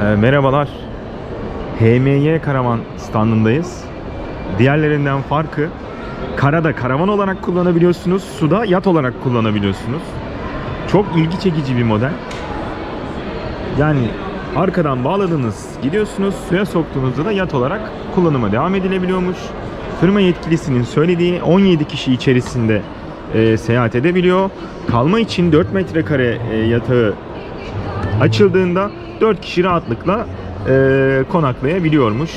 Ee, merhabalar. HMY Karavan standındayız. Diğerlerinden farkı karada karavan olarak kullanabiliyorsunuz, suda yat olarak kullanabiliyorsunuz. Çok ilgi çekici bir model. Yani arkadan bağladınız, gidiyorsunuz, suya soktuğunuzda da yat olarak kullanıma devam edilebiliyormuş. Firma yetkilisinin söylediği 17 kişi içerisinde e, seyahat edebiliyor. Kalma için 4 metrekare e, yatağı açıldığında 4 kişi rahatlıkla e, konaklayabiliyormuş.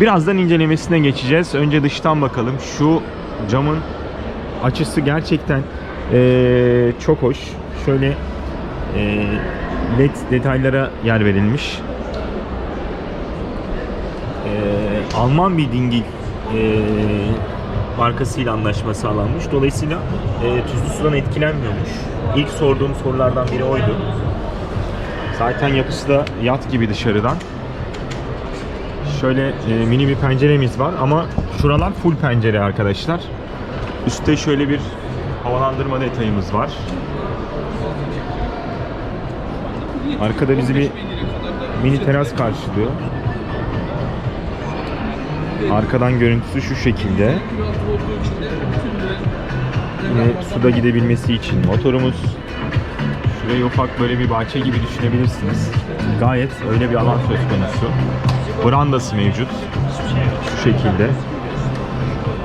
Birazdan incelemesine geçeceğiz. Önce dıştan bakalım. Şu camın açısı gerçekten e, çok hoş. Şöyle e, led detaylara yer verilmiş. E, Alman bir dingil e, markasıyla anlaşma sağlanmış. Dolayısıyla e, tuzlu sudan etkilenmiyormuş. İlk sorduğum sorulardan biri oydu. Zaten yapısı da yat gibi dışarıdan. Şöyle e, mini bir penceremiz var ama şuralar full pencere arkadaşlar. Üstte şöyle bir havalandırma detayımız var. Arkada bizi bir mini teras karşılıyor. Arkadan görüntüsü şu şekilde. Yine suda gidebilmesi için motorumuz. Şurayı ufak böyle bir bahçe gibi düşünebilirsiniz. Gayet öyle bir alan söz konusu. Brandası mevcut. Şu şekilde.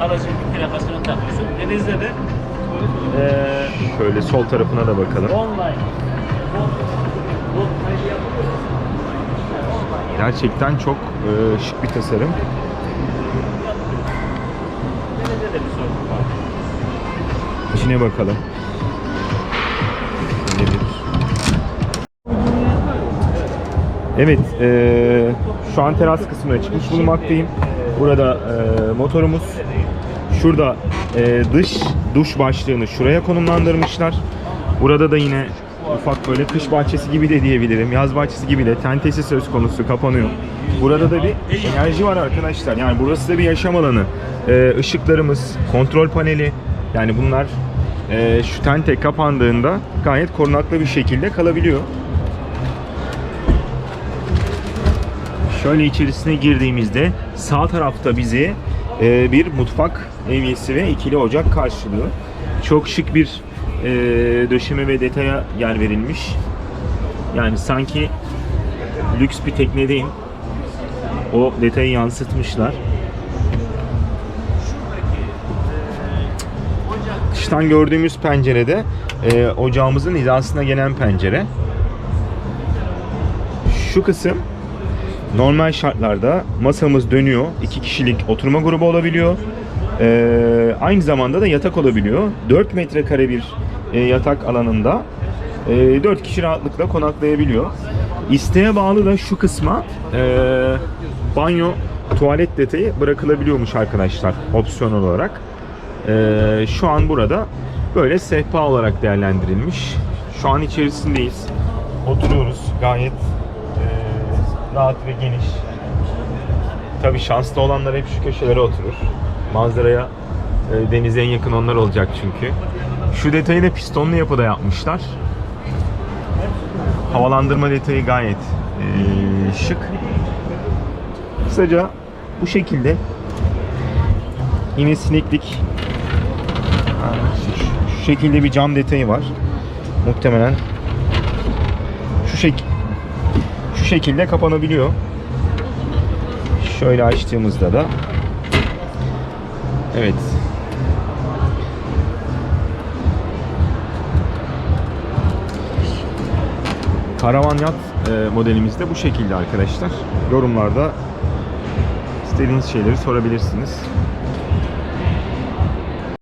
Aracın bir plakasını takıyorsun. Denizde de eee Şöyle sol tarafına da bakalım. online Gerçekten çok e, şık bir tasarım. İçine bakalım. Evet, e, şu an teras kısmına çıkmış bulunmaktayım. Burada e, motorumuz. Şurada e, dış duş başlığını şuraya konumlandırmışlar. Burada da yine ufak böyle kış bahçesi gibi de diyebilirim. Yaz bahçesi gibi de tentesi söz konusu kapanıyor. Burada da bir enerji var arkadaşlar. Yani burası da bir yaşam alanı. E, ışıklarımız, kontrol paneli. Yani bunlar e, şu tente kapandığında gayet korunaklı bir şekilde kalabiliyor. Şöyle içerisine girdiğimizde sağ tarafta bizi e, bir mutfak evyesi ve ikili ocak karşılıyor. Çok şık bir e, döşeme ve detaya yer verilmiş. Yani sanki lüks bir teknedeyim. O detayı yansıtmışlar. Dıştan gördüğümüz pencerede e, ocağımızın hizasına gelen pencere. Şu kısım normal şartlarda masamız dönüyor. iki kişilik oturma grubu olabiliyor. Ee, aynı zamanda da yatak olabiliyor. 4 metrekare bir e, yatak alanında e, 4 kişi rahatlıkla konaklayabiliyor. İsteğe bağlı da şu kısma e, banyo, tuvalet detayı bırakılabiliyormuş arkadaşlar opsiyonel olarak. E, şu an burada böyle sehpa olarak değerlendirilmiş. Şu an içerisindeyiz. Oturuyoruz gayet rahat ve geniş. Tabi şanslı olanlar hep şu köşelere oturur. Manzaraya e, denize en yakın onlar olacak çünkü. Şu detayı da pistonlu yapıda yapmışlar. Havalandırma detayı gayet e, şık. Kısaca bu şekilde yine sineklik şu şekilde bir cam detayı var. Muhtemelen şu şekilde şu şekilde kapanabiliyor. Şöyle açtığımızda da Evet. Karavan yat e, modelimiz de bu şekilde arkadaşlar. Yorumlarda istediğiniz şeyleri sorabilirsiniz.